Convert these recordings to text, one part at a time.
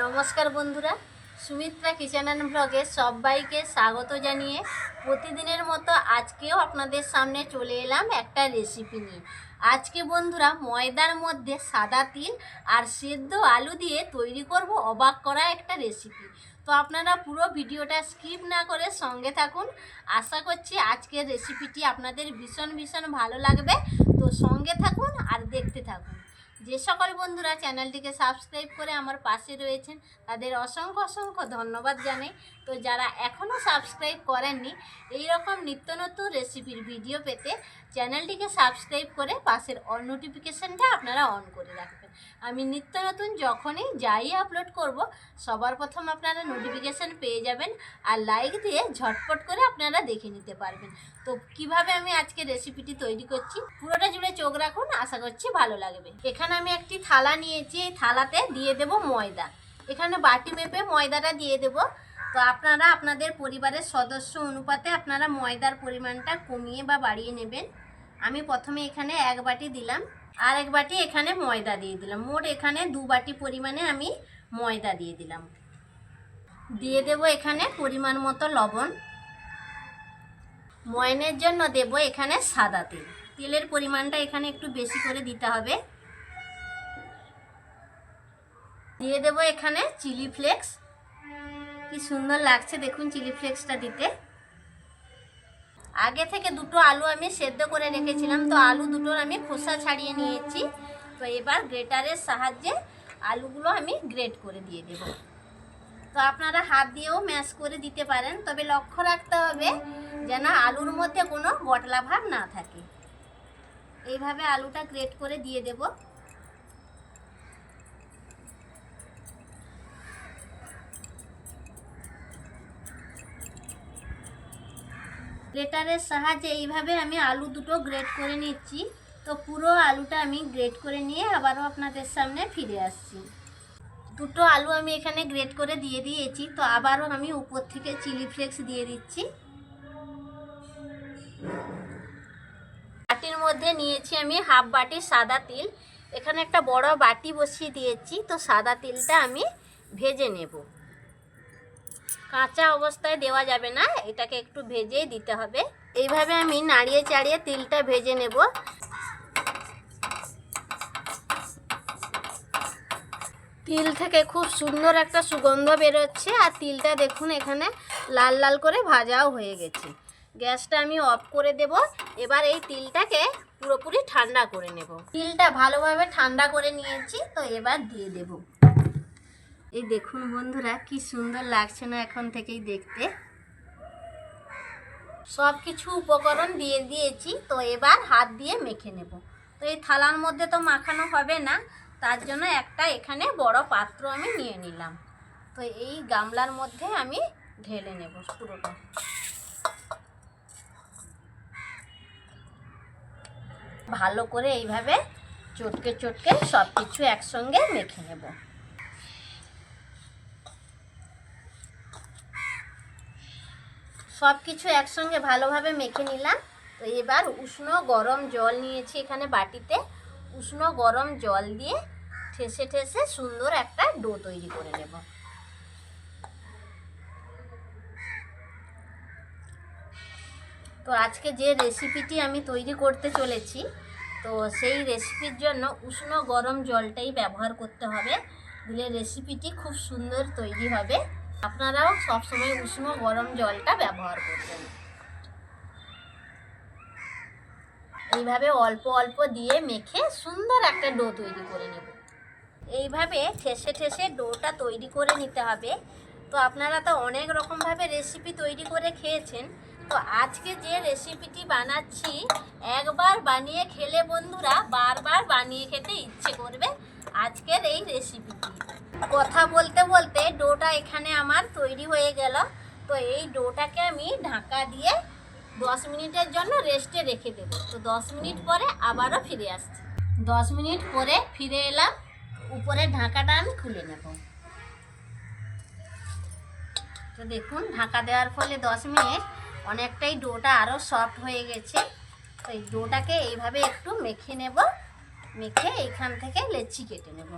নমস্কার বন্ধুরা, Sumitra kitchen and ব্লগে সবাইকে স্বাগত জানিয়ে প্রতিদিনের মতো আজকেও আপনাদের সামনে চলে এলাম একটা রেসিপি নিয়ে। আজকে বন্ধুরা ময়দার মধ্যে সাদা তিল আর সেদ্ধ আলু দিয়ে তৈরি করব অবাক করা একটা রেসিপি তো আপনারা পুরো ভিডিওটা স্কিপ না করে সঙ্গে থাকুন। আশা করছি আজকের রেসিপিটি আপনাদের ভীষণ ভীষণ ভালো লাগবে। তো সঙ্গে থাকুন আর দেখতে থাকুন। যে সকল বন্ধুরা চ্যানেলটিকে সাবস্ক্রাইব করে আমার পাশে রয়েছেন, তাদের অসংখ্য অসংখ্য ধন্যবাদ জানাই। তো যারা এখনও সাবস্ক্রাইব করেননি এই রকম নিত্য নতুন রেসিপির ভিডিও পেতে চ্যানেলটিকে সাবস্ক্রাইব করে পাশের অল নোটিফিকেশানটা আপনারা অন করে রাখবেন। আমি নিত্য নতুন যখনই যাই আপলোড করব, সবার প্রথম আপনারা নোটিফিকেশান পেয়ে যাবেন আর লাইক দিয়ে ঝটপট করে আপনারা দেখে নিতে পারবেন। তো কীভাবে আমি আজকে রেসিপিটি তৈরি করছি, পুরোটা জুড়ে চোখ রাখুন, আশা করছি ভালো লাগবে। এখানে আমি একটি থালা নিয়েছি, এই থালাতে দিয়ে দেব ময়দা। এখানে বাটি মেপে ময়দাটা দিয়ে দেব। তো আপনারা আপনাদের পরিবারের সদস্য অনুপাতে আপনারা ময়দার পরিমাণটা কমিয়ে বা বাড়িয়ে নেবেন। আমি প্রথমে এখানে এক বাটি দিলাম। আর এক বাটি এখানে ময়দা দিয়ে দিলাম। মোট এখানে দু বাটি পরিমাণে আমি ময়দা দিয়ে দিলাম। দিয়ে দেব এখানে পরিমাণ মতো লবণ। ময়নের জন্য দেব এখানে সাদা তেল। তেলের পরিমাণটা এখানে একটু বেশি করে দিতে হবে। দিয়ে দেব এখানে চিলি ফ্লেক্স। কি সুন্দর লাগছে দেখুন চিলি ফ্লেক্সটা দিতে। আগে থেকে দুটো আলু আমি সেদ্ধ করে রেখেছিলাম, তো আলু দুটোর আমি খোসা ছাড়িয়ে নিয়েছি। তো এবার গ্রেটারের সাহায্যে আলুগুলো আমি গ্রেট করে দিয়ে দেব। তো আপনারা হাত দিয়েও ম্যাশ করে দিতে পারেন, তবে লক্ষ্য রাখতে হবে যেন আলুর মধ্যে কোনো বটলা ভাব না থাকে। এইভাবে আলুটা গ্রেট করে দিয়ে দেব। গ্রেটারের সাহায্যে এইভাবে আমি আলু দুটো গ্রেট করে নিচ্ছি। তো পুরো আলুটা আমি গ্রেট করে নিয়ে আবারও আপনাদের সামনে ফিরে আসছি। দুটো আলু আমি এখানে গ্রেট করে দিয়ে দিয়েছি। তো আবারও আমি উপর থেকে চিলি ফ্লেক্স দিয়ে দিচ্ছি। বাটির মধ্যে নিয়েছি আমি হাফ বাটি সাদা তিল। এখানে একটা বড় বাটি বসিয়ে দিয়েছি। তো সাদা তিলটা আমি ভেজে নেব। কাঁচা অবস্থায় দেওয়া যাবে না, এটাকে একটু ভেজেই দিতে হবে। এইভাবে আমি নাড়িয়ে চাড়িয়ে তিলটা ভেজে নেব। তিল থেকে খুব সুন্দর একটা সুগন্ধ বেরোচ্ছে, আর তিলটা দেখুন এখানে লাল লাল করে ভাজাও হয়ে গেছে। গ্যাসটা আমি অফ করে দেব, এবার এই তিলটাকে পুরোপুরি ঠান্ডা করে নেব। তিলটা ভালোভাবে ঠান্ডা করে নিয়েছি, তো এবার দিয়ে দেব। এই দেখুন বন্ধুরা, কি সুন্দর লাগছে না এখন থেকেই দেখতে। সব কিছু উপকরণ দিয়ে দিয়েছি, তো এবার হাত দিয়ে মেখে নেব। তো এই থালার মধ্যে তো মাখানো হবে না, তার জন্য একটা এখানে বড় পাত্র আমি নিয়ে নিলাম। তো এই গামলার মধ্যে আমি ঢেলে নেব পুরোটা। ভালো করে এইভাবে চটকে চটকে সব কিছু একসঙ্গে মেখে নেব। সব কিছু একসঙ্গে ভালোভাবে মেখে নিলাম। তো এবার উষ্ণ গরম জল নিয়েছি এখানে বাটিতে। উষ্ণ গরম জল দিয়ে ঠেসে ঠেসে সুন্দর একটা ডো তৈরি করে নেব। তো আজকে যে রেসিপিটি আমি তৈরি করতে চলেছি, তো সেই রেসিপির জন্য উষ্ণ গরম জলটাই ব্যবহার করতে হবে। দিলে রেসিপিটি খুব সুন্দর তৈরি হবে। আপনারাও সবসময় উষ্ণ গরম জলটা ব্যবহার করবেন। এইভাবে অল্প অল্প দিয়ে মেখে সুন্দর একটা ডো তৈরি করে নেব। এইভাবে ঠেসে ঠেসে ডোটা তৈরি করে নিতে হবে। তো আপনারা তো অনেক রকমভাবে রেসিপি তৈরি করে খেয়েছেন। তো আজকে যে রেসিপিটি বানাচ্ছি, একবার বানিয়ে খেলে বন্ধুরা বারবার বানিয়ে খেতে ইচ্ছে করবে আজকের এই রেসিপিটি কথা বলতে বলতে ডোটা এখানে আমার তৈরি হয়ে গেল। তো এই ডোটাকে আমি ঢাকা দিয়ে দশ মিনিটের জন্য রেস্টে রেখে দেবো। তো দশ মিনিট পরে আবারও ফিরে আসছি। দশ মিনিট পরে ফিরে এলাম, উপরে ঢাকাটা আমি খুলে নেব। তো দেখুন, ঢাকা দেওয়ার ফলে দশ মিনিট অনেকটাই ডোটা আরও সফট হয়ে গেছে। তো এই ডোটাকে এইভাবে একটু মেখে নেব, মেখে এইখান থেকে লেচি কেটে নেব।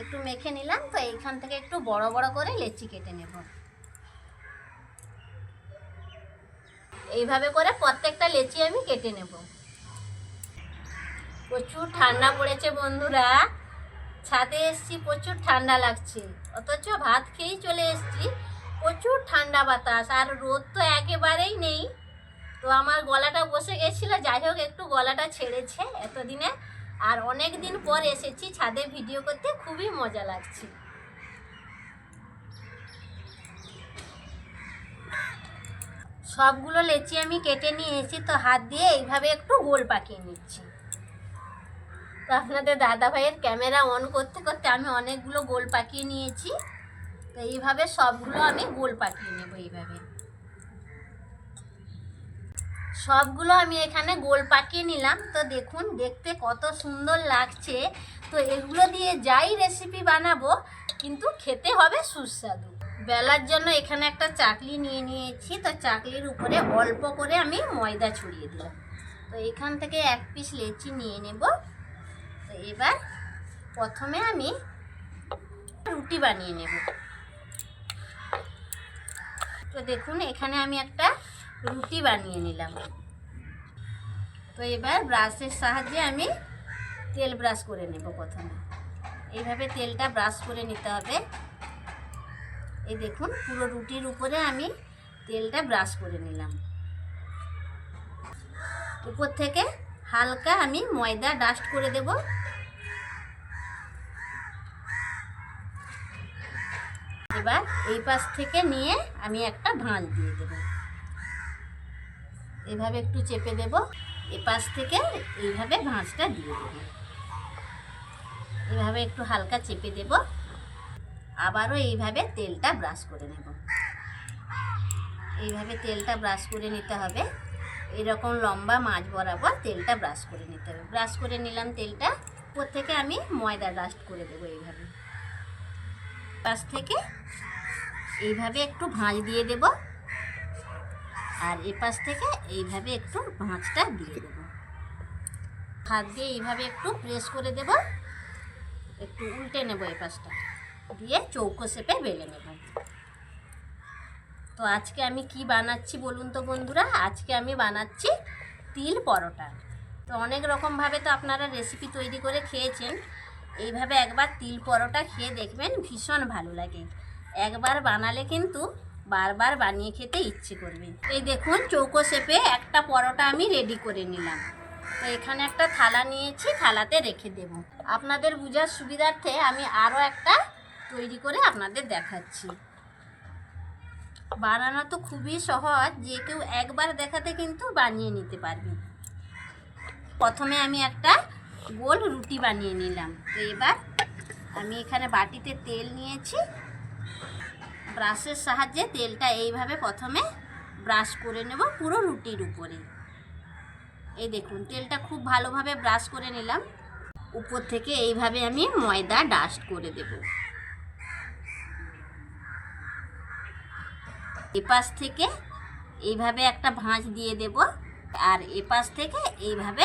একটু মেখে নিলাম, তো এইখান থেকে একটু বড় বড় করে লেচি কেটে নেব। এইভাবে করে প্রত্যেকটা লেচি আমি কেটে নেব। প্রচুর ঠান্ডা পড়েছে বন্ধুরা। ছাদে এসছি, প্রচুর ঠান্ডা লাগছে। অথচ ভাত খেয়েই চলে এসছি। প্রচুর ঠান্ডা বাতাস, আর রোদ তো একেবারেই নেই। তো আমার গলাটা বসে গেছিল, যাই হোক, একটু গলাটা ছেড়েছে এতদিনে। আর অনেক দিন পর এসেছি ছাদে ভিডিও করতে, খুবই মজা লাগছে। সবগুলো লেচি আমি কেটে নিয়েছি, তো হাত দিয়ে এইভাবে একটু গোল পাকিয়ে নিচ্ছি। তো আপনাদের দাদা ভাইয়ের ক্যামেরা অন করতে করতে আমি অনেকগুলো গোল পাকিয়ে নিয়েছি, তো এইভাবে সবগুলো আমি গোল পাকিয়ে নেব এইভাবে। সবগুলো আমি এখানে গোল পাকিয়ে নিলাম। তো দেখুন, দেখতে কত সুন্দর লাগছে। তো এগুলো দিয়ে যাই রেসিপি বানাবো, কিন্তু খেতে হবে সুস্বাদু। বেলার জন্য এখানে একটা চাকলি নিয়ে নিয়েছি। তো চাকলির উপরে অল্প করে আমি ময়দা ছড়িয়ে দিলাম। তো এখান থেকে এক পিস লেচি নিয়ে নেব। তো এবার প্রথমে আমি রুটি বানিয়ে নেব। তো দেখুন, এখানে আমি একটা রুটি বানিয়ে নিলাম। তো এবার ব্রাশের সাহায্যে আমি তেল ব্রাশ করে নেব প্রথমে। এইভাবে তেলটা ব্রাশ করে নিতে হবে। এই দেখুন, পুরো রুটির উপরে আমি তেলটা ব্রাশ করে নিলাম। উপর থেকে হালকা আমি ময়দা ডাস্ট করে দেব। এবার এই পাশ থেকে নিয়ে আমি একটা ভাঁজ দিয়ে দেব। এভাবে একটু চেপে দেব। এ পাশ থেকে এইভাবে ভাঁজটা দিয়ে দেব। এভাবে একটু হালকা চেপে দেব। আবারও এইভাবে তেলটা ব্রাশ করে নেব। এইভাবে তেলটা ব্রাশ করে নিতে হবে। এরকম লম্বা মাছ বরাবর তেলটা ব্রাশ করে নিতে হবে। ব্রাশ করে নিলাম তেলটা। উপর থেকে আমি ময়দা ডাস্ট করে দেবো এইভাবে। পাশ থেকে এইভাবে একটু ভাঁজ দিয়ে দেব। আর এ পাশ থেকে এইভাবে একটু ভাঁজটা দিয়ে দেবো। হাত দিয়ে এইভাবে একটু প্রেস করে দেব। একটু উল্টে নেব এই পাশটা দিয়ে চৌকো শেপে বেলে নেব। তো আজকে আমি কি বানাচ্ছি বলুন তো বন্ধুরা? আজকে আমি বানাচ্ছি তিল পরোটা। তো অনেক রকমভাবে তো আপনারা রেসিপি তৈরি করে খেয়েছেন। এইভাবে একবার তিল পরোটা খেয়ে দেখবেন ভীষণ ভালো লাগে। একবার বানালে কিন্তু বারবার বানিয়ে খেতে ইচ্ছে করবে। এই দেখুন, চৌকো শেপে একটা পরোটা আমি রেডি করে নিলাম। তো এখানে একটা থালা নিয়েছি, থালাতে রেখে দেব। আপনাদের বোঝার সুবিধার্থে আমি আরও একটা তৈরি করে আপনাদের দেখাচ্ছি। বানানো তো খুবই সহজ, যে কেউ একবার দেখাতে কিন্তু বানিয়ে নিতে পারবে। প্রথমে আমি একটা গোল রুটি বানিয়ে নিলাম। তো এবার আমি এখানে বাটিতে তেল নিয়েছি। ব্রাশের সাহায্যে তেলটা এইভাবে প্রথমে ব্রাশ করে নেব পুরো রুটির উপরে। এই দেখুন, তেলটা খুব ভালোভাবে ব্রাশ করে নিলাম। উপর থেকে এইভাবে আমি ময়দা ডাস্ট করে দেব। এপাশ থেকে এইভাবে একটা ভাঁজ দিয়ে দেব আর এপাশ থেকে এইভাবে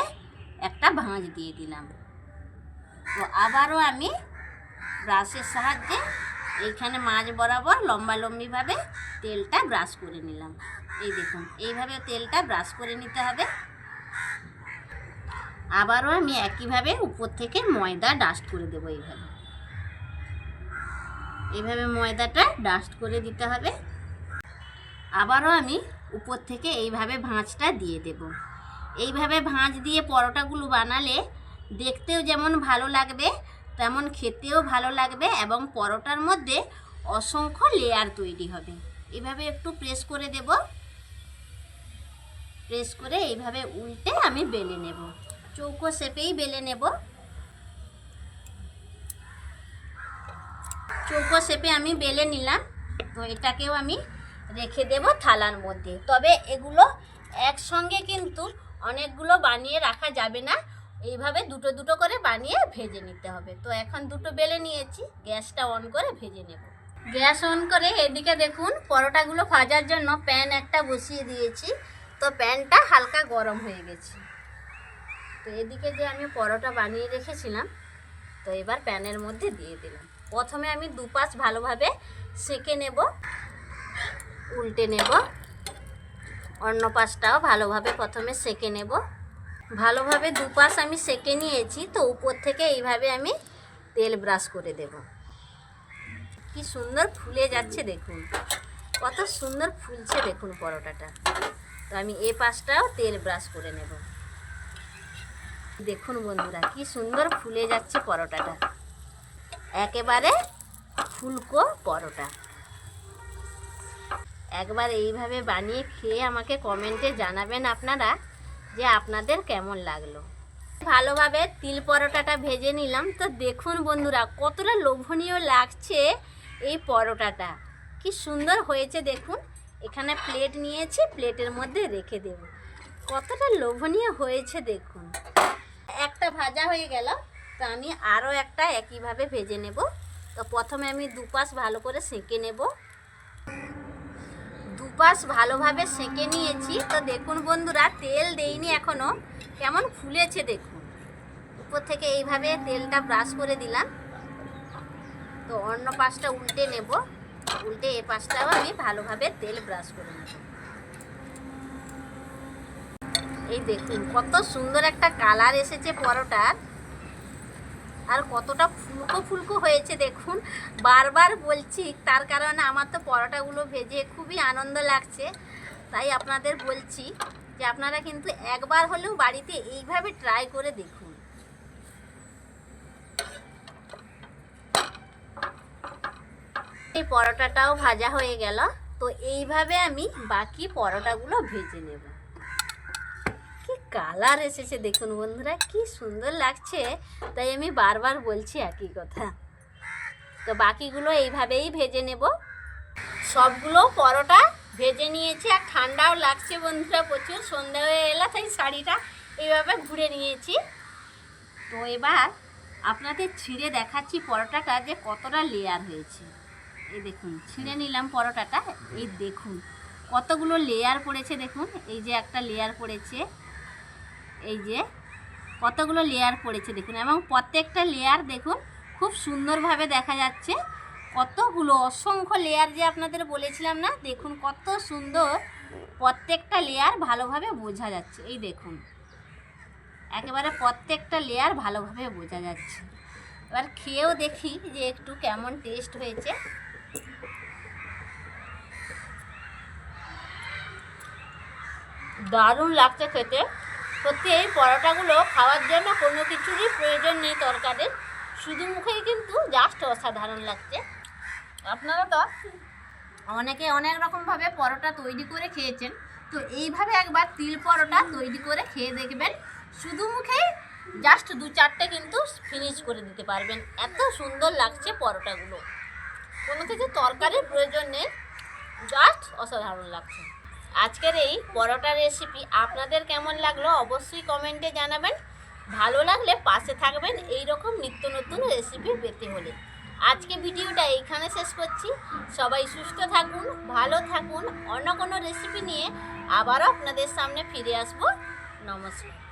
একটা ভাঁজ দিয়ে দিলাম। তো আবারও আমি ব্রাশের সাহায্যে এইখানে মাছ বরাবর লম্বা লম্বিভাবে তেলটা ব্রাশ করে নিলাম। এই দেখুন, এইভাবে তেলটা ব্রাশ করে নিতে হবে। আবারও আমি একইভাবে উপর থেকে ময়দা ডাস্ট করে দেবো এইভাবে। এইভাবে ময়দাটা ডাস্ট করে দিতে হবে। আবারও আমি উপর থেকে এইভাবে ভাঁজটা দিয়ে দেব। এইভাবে ভাঁজ দিয়ে পরোটাগুলো বানালে দেখতেও যেমন ভালো লাগবে তেমন খেতেও ভালো লাগবে এবং পরোটার মধ্যে অসংখ্য লেয়ার তৈরি হবে। এভাবে একটু প্রেস করে দেব। প্রেস করে এইভাবে উল্টে আমি বেলে নেব। চৌকো শেপেই বেলে নেব। চৌকো শেপে আমি বেলে নিলাম। তো এটাকেও আমি রেখে দেব থালার মধ্যে। তবে এগুলো একসঙ্গে কিন্তু অনেকগুলো বানিয়ে রাখা যাবে না। এইভাবে দুটো দুটো করে বানিয়ে ভেজে নিতে হবে। তো এখন দুটো বেলে নিয়েছি, গ্যাসটা অন করে ভেজে নেব। গ্যাস অন করে এদিকে দেখুন, পরোটাগুলো ভাজার জন্য প্যান একটা বসিয়ে দিয়েছি। তো প্যানটা হালকা গরম হয়ে গেছে। তো এদিকে যে আমি পরোটা বানিয়ে রেখেছিলাম, তো এবার প্যানের মধ্যে দিয়ে দিলাম। প্রথমে আমি দুপাশ ভালোভাবে সেঁকে নেব, উল্টে নেব, অন্য পাশটাও ভালোভাবে প্রথমে সেঁকে নেব। ভালোভাবে দুপাশ আমি সেঁকে নিয়েছি, তো উপর থেকে এইভাবে আমি তেল ব্রাশ করে দেব। কি সুন্দর ফুলে যাচ্ছে দেখুন। কত সুন্দর ফুলছে দেখুন পরোটাটা। তো আমি এ পাশটাও তেল ব্রাশ করে নেব। দেখুন বন্ধুরা, কি সুন্দর ফুলে যাচ্ছে পরোটাটা। একেবারে ফুলকো পরোটা। একবার এইভাবে বানিয়ে খেয়ে আমাকে কমেন্টে জানাবেন আপনারা। যে আপনাদের কেমন লাগল? ভালোভাবে তিল পরোটাটা ভেজে নিলাম। তো দেখুন বন্ধুরা, কতটা লোভনীয় লাগছে এই পরোটাটা। কি সুন্দর হয়েছে দেখুন। এখানে প্লেট নিয়েছি প্লেটের মধ্যে রেখে দেব। কতটা লোভনীয় হয়েছে দেখুন। একটা ভাজা হয়ে গেল, তো আমি আরও একটা একইভাবে ভেজে নেব। তো প্রথমে আমি দুপাশ ভালো করে সেঁকে নেব। দুপাশ ভালোভাবে সেঁকে নিয়েছি। তো দেখুন বন্ধুরা, তেল দেইনি এখনও কেমন ফুলেছে দেখুন। উপর থেকে এইভাবে তেলটা ব্রাশ করে দিলাম। তো অন্য পাশটা উল্টে নেব। উল্টে এ পাশটাও আমি ভালোভাবে তেল ব্রাশ করে নেব। এই দেখুন, কত সুন্দর একটা কালার এসেছে পরোটার। আর কতটা ফুলকো ফুলকো হয়েছে দেখুন। বারবার বলছি, তার কারণে আমার তো পরোটাগুলো ভেজে খুবই আনন্দ লাগছে। তাই আপনাদের বলছি যে আপনারা কিন্তু একবার হলেও বাড়িতে এইভাবে ট্রাই করে দেখুন। এই পরোটাটাও ভাজা হয়ে গেল, তো এইভাবে আমি বাকি পরোটাগুলো ভেজে নেব। কালার এসেছে, দেখুন বন্ধুরা, কি সুন্দর লাগছে। তাই আমি বারবার বলছি একই কথা। তো বাকিগুলো এইভাবেই ভেজে নেব। সবগুলো পরোটা ভেজে নিয়েছি, আর ঠান্ডাও লাগছে বন্ধুরা প্রচুর সন্ধ্যা হয়ে এলো, তাই শাড়িটা এইভাবে ঘুরে নিয়েছি। তো এবার আপনাদের ছিঁড়ে দেখাচ্ছি পরোটাটা যে কতটা লেয়ার হয়েছে। এই দেখুন, ছিঁড়ে নিলাম পরোটাটা, এই দেখুন, কতগুলো লেয়ার পড়েছে দেখুন, এই যে একটা লেয়ার পড়েছে। এই যে কতগুলো লেয়ার পড়েছে দেখুন, এবং প্রত্যেকটা লেয়ার দেখুন খুব সুন্দরভাবে দেখা যাচ্ছে। কতগুলো, অসংখ্য লেয়ার যে আপনাদের বলেছিলাম না, দেখুন কত সুন্দর প্রত্যেকটা লেয়ার ভালোভাবে বোঝা যাচ্ছে। এই দেখুন, একেবারে প্রত্যেকটা লেয়ার ভালোভাবে বোঝা যাচ্ছে। এবার খেয়েও দেখি যে একটু কেমন টেস্ট হয়েছে। দারুণ লাগছে খেতে। সত্যি, এই পরোটাগুলো খাওয়ার জন্য কোনো কিছুরই প্রয়োজন নেই তরকারির। শুধু মুখেই কিন্তু জাস্ট অসাধারণ লাগছে। আপনারা তো অনেকে অনেক রকমভাবে পরোটা তৈরি করে খেয়েছেন। তো এইভাবে একবার তিল পরোটা তৈরি করে খেয়ে দেখবেন। শুধু মুখেই জাস্ট দু চারটে কিন্তু ফিনিশ করে দিতে পারবেন। এত সুন্দর লাগছে পরোটাগুলো। কোনো কিছু তরকারির প্রয়োজন নেই। জাস্ট অসাধারণ লাগছে। আজকের এই পরোটা রেসিপি আপনাদের কেমন লাগল অবশ্যই কমেন্টে জানাবেন। ভালো লাগলে পাশে থাকবেন এই রকম নিত্য নতুন রেসিপি পেতে হলে। আজকে ভিডিওটা এইখানে শেষ করছি। সবাই সুস্থ থাকুন, ভালো থাকুন। অন্য কোনো রেসিপি নিয়ে আবারও আপনাদের সামনে ফিরে আসব। নমস্কার।